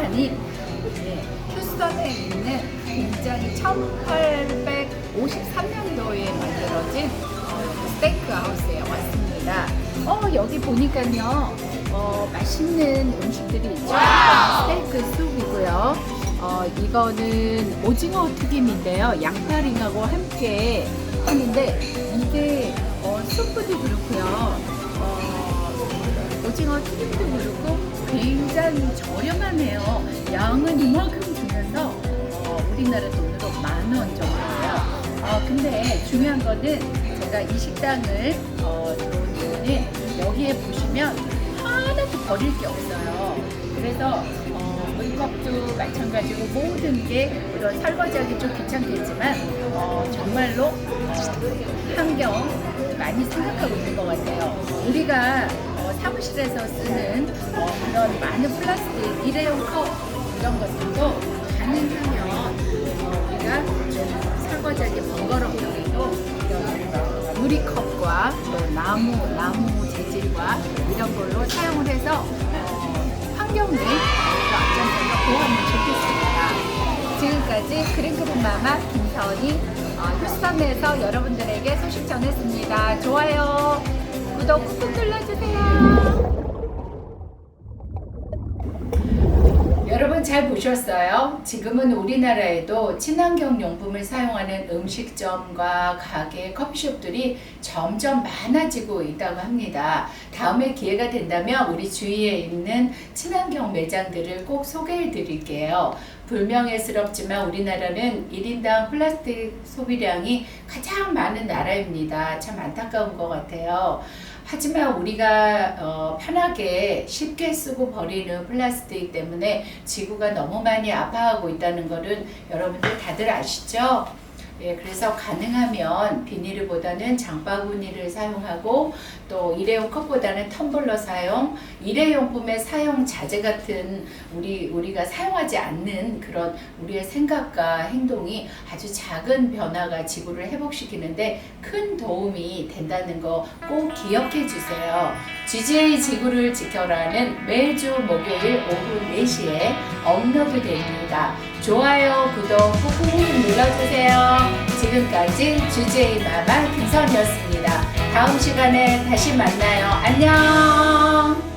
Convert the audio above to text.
아니 네, 휴스턴에 있는 굉장히 1853년도에 만들어진 어, 스테이크하우스에 왔습니다. 어, 여기 보니까요, 어, 맛있는 음식들이 있죠. 스테이크 숲이고요. 어, 이거는 오징어 튀김인데요. 양파링하고 함께 하는데, 이게 어, 수프도 그렇고요. 어, 오징어 튀김도 그렇고, 굉장히 저렴하네요. 양은 이만큼 주면서 어, 우리나라 돈으로 만 원 정도예요. 어, 근데 중요한 거는 제가 이 식당을 어, 들어온 이유는 여기에 보시면 하나도 버릴 게 없어요. 그래서 어, 물컵도 마찬가지고 모든 게 물론 설거지하기 좀 귀찮겠지만 어, 정말로 어, 환경 많이 생각하고 있는 것 같아요. 우리가 어, 사무실에서 쓰는 어, 그런 많은 플라스틱 일회용 컵 이런 것들도 가능하면 어, 우리가 좀 설거지하기 번거롭더라도 이런 유리컵과 또 나무 나무 재질과 이런 걸로 지금까지 그린그린 마마 김선희 어, 휴스턴에서 여러분들에게 소식 전했습니다. 좋아요, 구독 꾹꾹 눌러주세요. 여러분 잘 보셨어요? 지금은 우리나라에도 친환경 용품을 사용하는 음식점과 가게, 커피숍들이 점점 많아지고 있다고 합니다. 다음에 기회가 된다면 우리 주위에 있는 친환경 매장들을 꼭 소개해 드릴게요. 불명예스럽지만 우리나라는 1인당 플라스틱 소비량이 가장 많은 나라입니다. 참 안타까운 것 같아요. 하지만 우리가 어, 편하게 쉽게 쓰고 버리는 플라스틱 때문에 지구가 너무 많이 아파하고 있다는 것은 여러분들 다들 아시죠? 예, 그래서 가능하면 비닐보다는 장바구니를 사용하고 또 일회용 컵보다는 텀블러 사용, 일회용품의 사용 자제 같은 우리 우리가 사용하지 않는 그런 우리의 생각과 행동이 아주 작은 변화가 지구를 회복시키는데 큰 도움이 된다는 거 꼭 기억해 주세요. GJ 지구를 지켜라는 매주 목요일 오후 4시에 업로드 됩니다. 좋아요, 구독 꾹꾹 눌러주세요. 지금까지 GJ 마마 김선이었습니다. 다음 시간에 다시 만나요. 안녕!